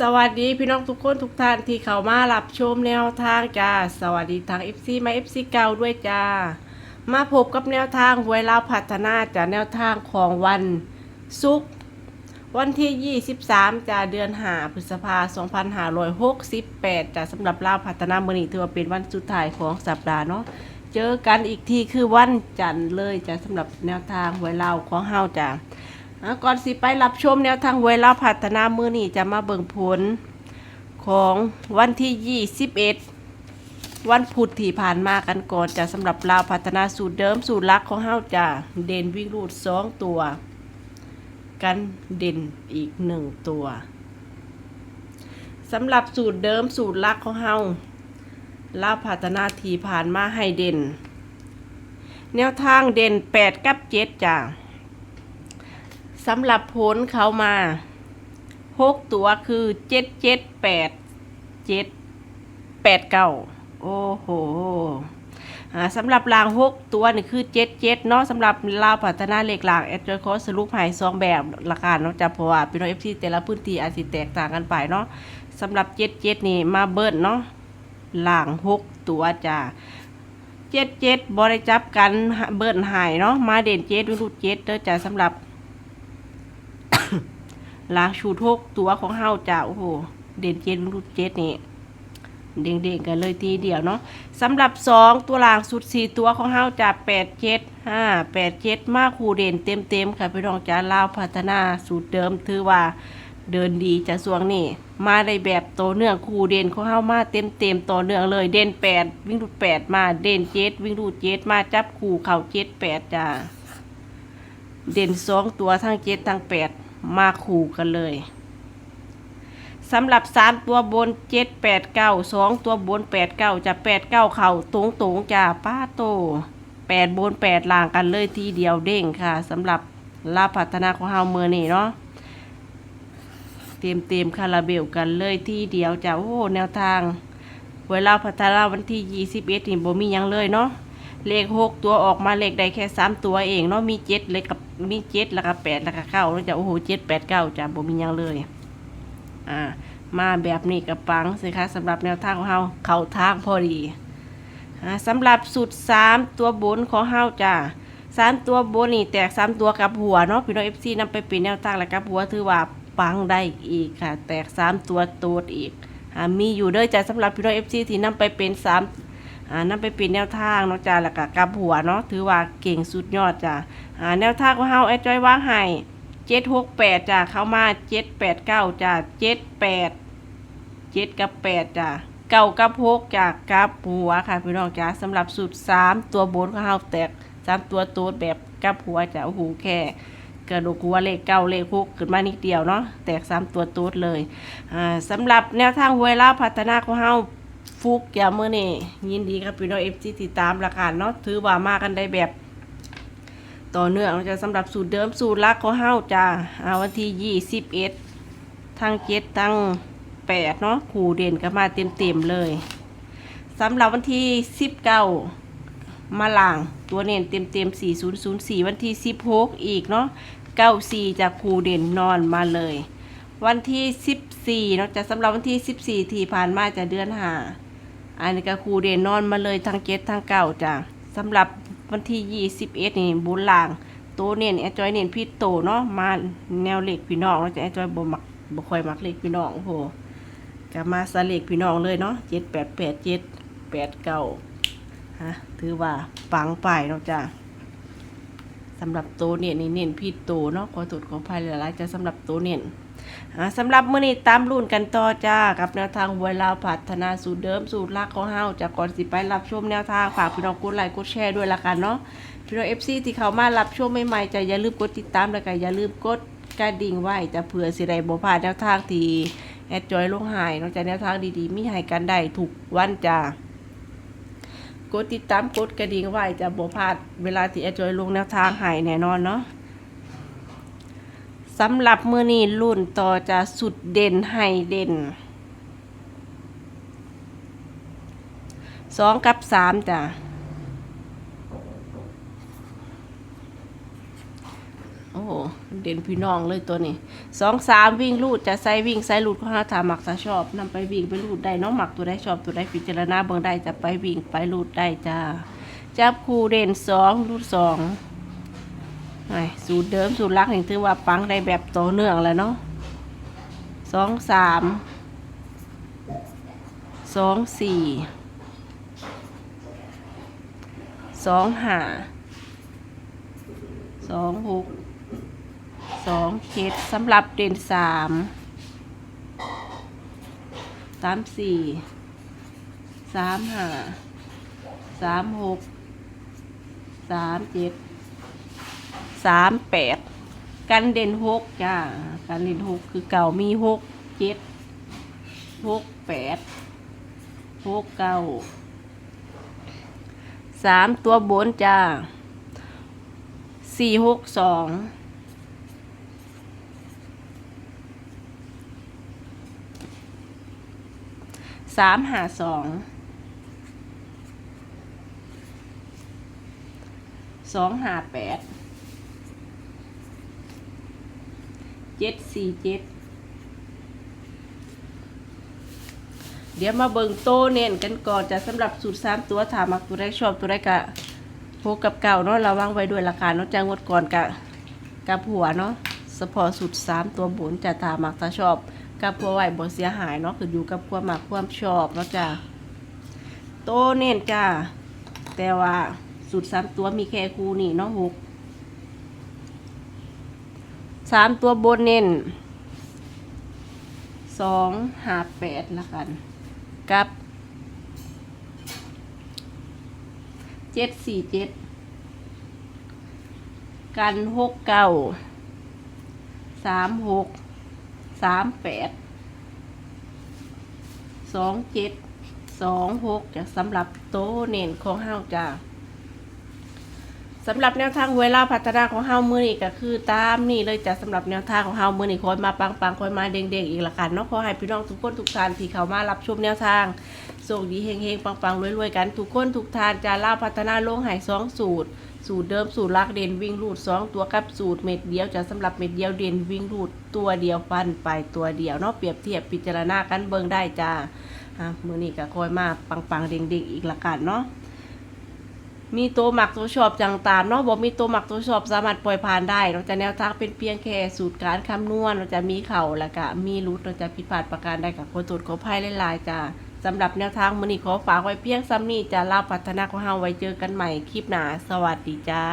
สวัสดีพี่น้องทุกคนทุกท่านที่เข้ามารับชมแนวทางจ้า สวัสดีทาง FC มา FC เก่าด้วยจ้า มาพบกับแนวทางหวยลาวพัฒนาจากแนวทางของวันศุกร์วันที่ 23จ้าเดือนหาพฤษภา2568จ้าสำหรับลาวพัฒนามือนี้ถือว่าเป็นวันสุดท้ายของสัปดาห์เนาะเจอกันอีกทีคือวันจันทร์เลยจ้าสำหรับแนวทางหวยลาวของเฮาจ้า ก่อนสิไปรับชมแนวทางเวลาพัฒนามือนี่จะมาเบิ่งผลของวันที่ 21 วันพุธที่ผ่านมากันก่อนจะสำหรับลาวพัฒนาสูตรเดิมสูตรลักของเฮาจะเด่นวิ่งรูดสองตัว กันเด่นอีกหนึ่งตัวสำหรับสูตรเดิมสูตรลักของเฮาลาวพัฒนาที่ผ่านมาให้เด่น แนวทางเด่น 8 กับ 7จ้ะ สำหรับผลเขามาหกตัวคือเจ็ดเจ็ดแปดเจ็ดแปดเก้าโอ้โหสำหรับรางหกตัวนี่คือเจ็ดเจ็ดเนาะสำหรับลาวพัฒนาเหล็กหลางแอดจอยคอสรุปให้สองแบบละกันเนาะจะเพราะว่าพี่น้องเอฟซีแต่ละพื้นที่อาจจะแตกต่างกันไปเนาะสำหรับเจ็ดเจ็ดนี่มาเบิ้ลเนาะหลางหกตัวจ้าเจ็ดเจ็ดบริจับกันเบิ้ลหายเนาะมาเด่นเจ็ดวิรุดเจ็ดเด้อจ้าสำหรับ ล้างชูทุกตัวของเฮาจ้าโอ้โหเด่นเจ็ดรุ่นเจ็ดนี่เด้งๆกันเลยทีเดียวเนาะสำหรับสองตัวล่างสุดสี่ตัวของเฮาจะแปดเจ็ดห้าแปดเจ็ดมาคูเด่นเต็มเต็มๆค่ะพี่น้องจ้าลาวพัฒนาสูตรเดิมถือว่าเดินดีจะสวงนี่มาในแบบโตเนื่องคูเด่นของเฮามาเต็มเต็มๆต่อเนื่องเลยเด่นแปดวิ่งรูดแปดมาเด่นเจ็ดวิ่งรูดเจ็ดมาจับคู่เข่าเจ็ดแปดจ้าเด่นสองตัวทั้งเจ็ดทั้งแปด มาขู่กันเลยสำหรับสามตัวบนเจ็ดแปดเก้าสองตัวบนแปดเก้าจะแปดเก้าเข่าตรงตรงๆจะป้าโตแปดบนแปดล่างกันเลยทีเดียวเด้งค่ะสำหรับลาพัฒนาของเฮาเมื่อนี่เนาะเต็มเต็มๆคาราเบลกันเลยทีเดียวจะโอ้แนวทางเวลาพัฒนาวันที่ยี่สิบเอ็ดนี่บ่มียังเลยเนาะ เลขหกตัวออกมาเลขได้แค่สามตัวเองเนาะมีเจ็ดเลขกับมีเจ็ดแล้วก็แปดแล้วก็เก้าแล้วจะโอ้โหเจ็ดแปดเก้าจะบ่มียังเลย อ่า มาแบบนี้กับปังสิคะสำหรับแนวทางของเฮาเข้าทางพอดีอ่าสำหรับสุดสามตัวบนของเฮาจ้าสามตัวบนนี่แตกสามตัวกับหัวเนาะพี่น้องเอฟซีนำไปเป็นแนวทางแล้วกับหัวถือว่าปังได้อีกค่ะ แตกสามตัวโตดอีกอ่ามีอยู่เด้อจ้าสำหรับพี่น้องเอฟซีที่นำไปเป็นสาม อ่านั่นไปเป็นแนวทางเนาะจ้าแล้วก็กลับหัวเนาะถือว่าเก่งสุดยอดจ้าอ่าแนวทางของเฮาไอ้จ้อยว่างให้เจ็ดหกแปดจ้าเข้ามาเจ็ดแปดเก้าจ้าเจ็ดแปดเจ็ดกับแปดจ้าเก้ากับหกจ้ากับหัวค่ะพี่น้องจ้าสำหรับสูตรสามตัวบนของเฮาแตกสามตัวโต๊ดแบบกับหัวจ้าโอ้โหแค่กระดูกหัวเลขเก้าเลขหกขึ้นมานิดเดียวเนาะแตกสามตัวโต๊ดเลยอ่าสำหรับแนวทางเวล่าพัฒนาของเฮา ฟุกยามมื่อนี่ยินดีครับพี่น้องเอฟซีติดตามราคาเนาะถือว่ามากันได้แบบ ต่อเนื่องจะสำหรับสูตรเดิมสูตรลักของเฮาจ้าเอาวันที่ยี่สิบเอ็ดทั้งเจ็ดทั้งแปดเนาะขู่เด่นก็มาเต็มเต็มเลยสำหรับวันที่สิบเก้ามาล่างตัวเน้นเต็มเต็มสี่ศูนย์ศูนย์สี่วันที่สิบหกอีกเนาะเก้าสี่จากขู่เด่นนอนมาเลย วันที่สิบสี่เนาะจะสำหรับวันที่สิบสี่ที่ผ่านมาจะเดือนห้า อันนี้ก็ครูเดนนอนมาเลยทั้งเจ็ดทั้งเก้าจ้ะสำหรับวันที่ยี่สิบเอ็ดนี่บุญลางโตเน้นแอจอยเน้นพี่โตเนาะมาแนวเหล็กพี่น้องเราจะแอจอยบ่มักบ่ค่อยมักเหล็กพี่น้องโหก็มาสเล็กพี่น้องเลยเนาะเจ็ดแปดแปดเจ็ดแปดเก้าฮะถือว่าปังไปเนาะจ้ะำหรับโตเน้นนี่เน้นพี่โตเนาะขอตรวจขอภัยหลายๆจะสำหรับโตเน้นอ่าสำหรับมื้อนี้ตามรุ่นกันต่อจ้ากับแนวทางหวยลาวพัฒนาสูตรเดิมสูตรลักของเฮาจากก่อนสิไปรับชมแนวทางฝากพี่น้องกดไลค์กดแชร์ด้วยละกันเนาะพี่น้อง FC ที่เข้ามารับชมใหม่ๆจะอย่าลืมกดติดตามแล้วก็อย่าลืมกดกระดิ่งไว้จะเผื่อสิได้บ่พลาดแนวทางที่แอดจอยลงหายนอกจากแนวทางดีๆมีให้กันได้ทุกวันจ้า กดติดตามกดกระดิ่งไว้จะบ่พลาดเวลาที่แอดจอยลงแนวทางหายแน่นอนเนาะสำหรับมือนี้รุ่นต่อจะสุดเด่นให้เด่นสองกับสามจ้ะโอ้ โห เด่นพี่น้องเลยตัวนี้สองสามวิ่งลูดจะใส่วิ่งใส่ลูดข้างหน้าถามักถ้าชอบนำไปวิ่งไปลูดได้น้องหมักตัวได้ชอบตัวได้พิจารณาเบิ่งได้จะไปวิ่งไปลูดได้จ้าจับคู่เด่นสองลูดสองสูตรเดิมสูตรลักนี่ถือว่าปังได้แบบต่อเนื่องแล้วเนาะสองสามสองสี่สองห้าสองหก สองเจ็ดสำหรับเด่นสามสามสี่สามห้าสามหกสามเจ็ดสามแปดกันเด่นหกจ้ากันเด่นหกคือเก่ามีหกเจ็ดหกแปดหกเก้าสามตัวบนจ้าสี่หกสอง สามหาสองสองหาแปดเจ็ดสี่เจ็ดเดี๋ยวมาเบิ่งโตเน้นกันก่อนจะสำหรับสูตรสามตัวถามักตัวได้ชอบตัวได้กะพกกับเก่าเนาะระวังไว้ด้วยราคาเนาะจ้างงดก่อนกะกับหัวเนาะสพอสุดสามตัวบนจะตามักถ้าชอบ กับหัวไหวบ่เสียหายเนาะคืออยู่กับความมักความชอบเนาะจ้าโตเน้นจ้าแต่ว่าสุดสามตัวมีแค่คู่นี่เนาะหกสามตัวบนเน้นสองหาแปดละกัน กับเจ็ดสี่เจ็ดกันหกเก้าสามหก สามแปดสองเจ็ดสองหกจะสำหรับโตเน่นของเฮาจ้าสำหรับแนวทางเวลาพัฒนาของเฮามือนี่ก็คือตามนี่เลยจ้ะสำหรับแนวทางของเฮามือนี่คอยมาปังปังคอยมาเด้งๆอีกละกันเนาะขอให้พี่น้องทุกคนทุกท่านที่เข้ามารับชมแนวทางโชคดีเฮงๆปังๆรวยๆกันทุกคนทุกทานจะล่าพัฒนาโลงหายสองสูตร สูตรเดิมสูตรลักเด่นวิ่งรูดสองตัวกับสูตรเม็ดเดียวจะสำหรับเม็ดเดียวเด่นวิ่งรูดตัวเดียวฟันไปตัวเดียวเนาะเปรียบเทียบพิจารณากันเบิ่งได้จ้าอะมือนี้ก็คอยมาปังๆเด้งๆอีกละกันเนาะมีตัวหมักตัวชอบจังตามเนาะบอกมีตัวหมักตัวชอบสามารถปล่อยผ่านได้เราจะแนวทางเป็นเพียงแค่สูตรการคำนวณเราจะมีเข่าแล้วก็มีรุดเราจะผิดพลาดประการใดกับคนตรวจขอภัยหลายๆจ้า สำหรับแนวทางมือนี้ขอฝากไว้เพียงซ้ำนี้จะลาพัฒนาของเฮาไว้เจอกันใหม่คลิปหน้าสวัสดีจ้า